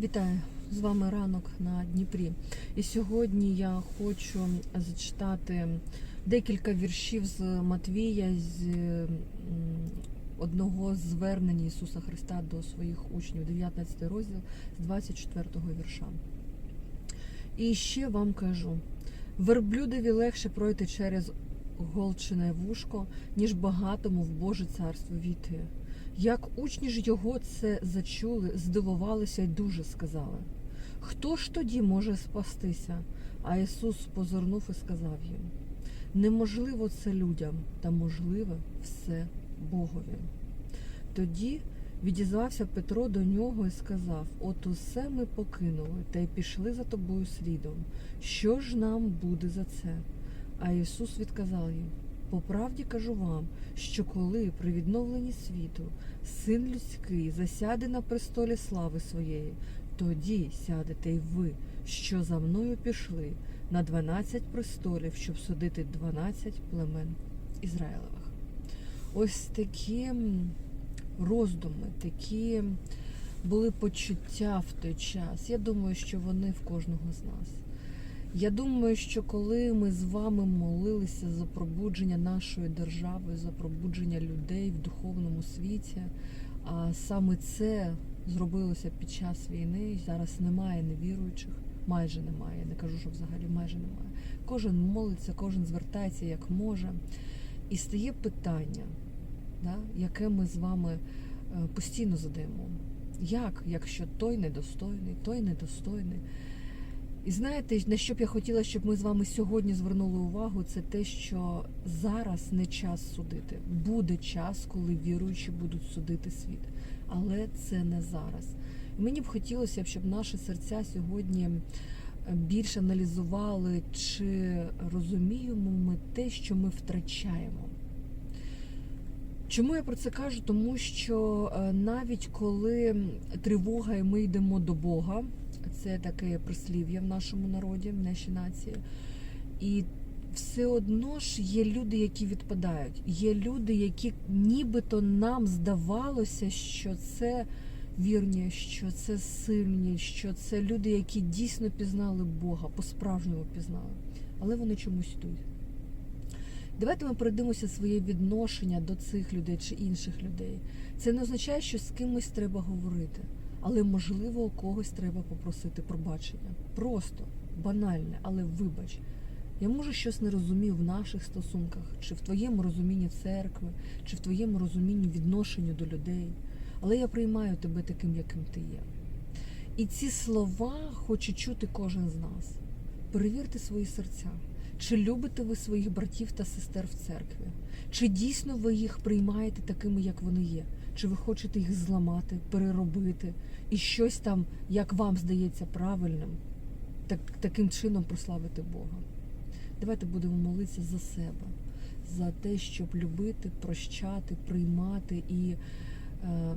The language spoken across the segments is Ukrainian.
Вітаю з вами ранок на Дніпрі. І сьогодні я хочу зачитати декілька віршів з Матвія з одного з звернень Ісуса Христа до своїх учнів, 19 розділ з 24 вірша. І ще вам кажу: верблюдові легше пройти через голчине вушко, ніж багатому в Боже царство війти. Як учні ж його це зачули, здивувалися й дуже сказали. Хто ж тоді може спастися? А Ісус позирнув і сказав їм: неможливо це людям, та можливе все Богові. Тоді відізвався Петро до нього і сказав: От усе ми покинули та й пішли за тобою слідом. Що ж нам буде за це? А Ісус відказав їм: по правді кажу вам, що коли при відновленні світу син людський засяде на престолі слави своєї, тоді сядете й ви, що за мною пішли на дванадцять престолів, щоб судити дванадцять племен Ізраїлевих. Ось такі роздуми, такі були почуття в той час. Я думаю, що вони в кожного з нас. Я думаю, що коли ми з вами молилися за пробудження нашої держави, за пробудження людей в духовному світі, а саме це зробилося під час війни. і Зараз немає невіруючих, майже немає. Я не кажу, що взагалі майже немає. Кожен молиться, кожен звертається як може. І стає питання, да, яке ми з вами е, постійно задаємо. Як, якщо той недостойний, той недостойний. І знаєте, на що б я хотіла, щоб ми з вами сьогодні звернули увагу, це те, що зараз не час судити. Буде час, коли віруючі будуть судити світ. Але це не зараз. Мені б хотілося, щоб наші серця сьогодні більше аналізували, чи розуміємо ми те, що ми втрачаємо. Чому я про це кажу? Тому що е, навіть коли тривога і ми йдемо до Бога, це таке прислів'я в нашому народі, в нашій нації. І все одно ж є люди, які відпадають. Є люди, які нібито нам здавалося, що це вірні, що це сильні, що це люди, які дійсно пізнали Бога, по-справжньому пізнали. Але вони чомусь йдуть. Давайте ми перейдемося своє відношення до цих людей чи інших людей. Це не означає, що з кимось треба говорити, але можливо у когось треба попросити пробачення. Просто банальне, але вибач. Я може щось не розумів в наших стосунках, чи в твоєму розумінні церкви, чи в твоєму розумінні відношенню до людей. Але я приймаю тебе таким, яким ти є. І ці слова хоче чути кожен з нас. Перевірте свої серця. Чи любите ви своїх братів та сестер в церкві? Чи дійсно ви їх приймаєте такими, як вони є? Чи ви хочете їх зламати, переробити і щось там, як вам здається правильним, так, таким чином прославити Бога? Давайте будемо молитися за себе, за те, щоб любити, прощати, приймати і е,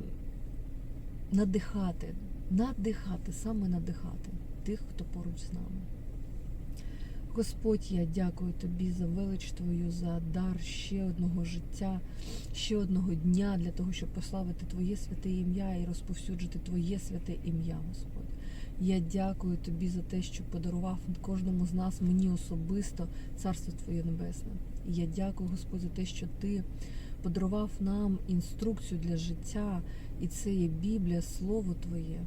надихати, надихати, саме надихати тих, хто поруч з нами. Господь, я дякую тобі за велич Твою, за дар ще одного життя, ще одного дня для того, щоб прославити Твоє святе ім'я і розповсюджити Твоє святе ім'я, Господь. Я дякую тобі за те, що подарував кожному з нас, мені особисто, Царство Твоє Небесне. Я дякую, Господь, за те, що Ти подарував нам інструкцію для життя, і це є Біблія, Слово Твоє.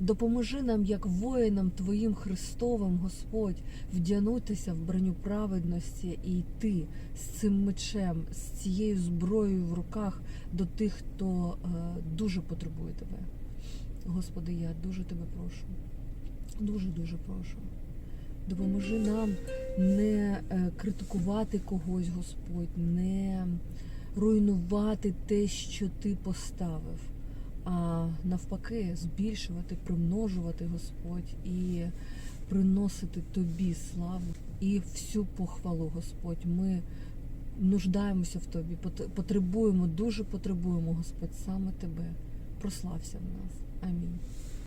Допоможи нам, як воїнам Твоїм Христовим, Господь, вдягнутися в броню праведності і йти з цим мечем, з цією зброєю в руках до тих, хто е, дуже потребує Тебе. Господи, я дуже Тебе прошу. Дуже дуже прошу. Допоможи нам не е, критикувати когось, Господь, не руйнувати те, що Ти поставив навпаки, збільшувати, примножувати Господь і приносити Тобі славу і всю похвалу, Господь. Ми нуждаємося в Тобі, потребуємо, дуже потребуємо, Господь, саме Тебе. Прослався в нас. Амінь.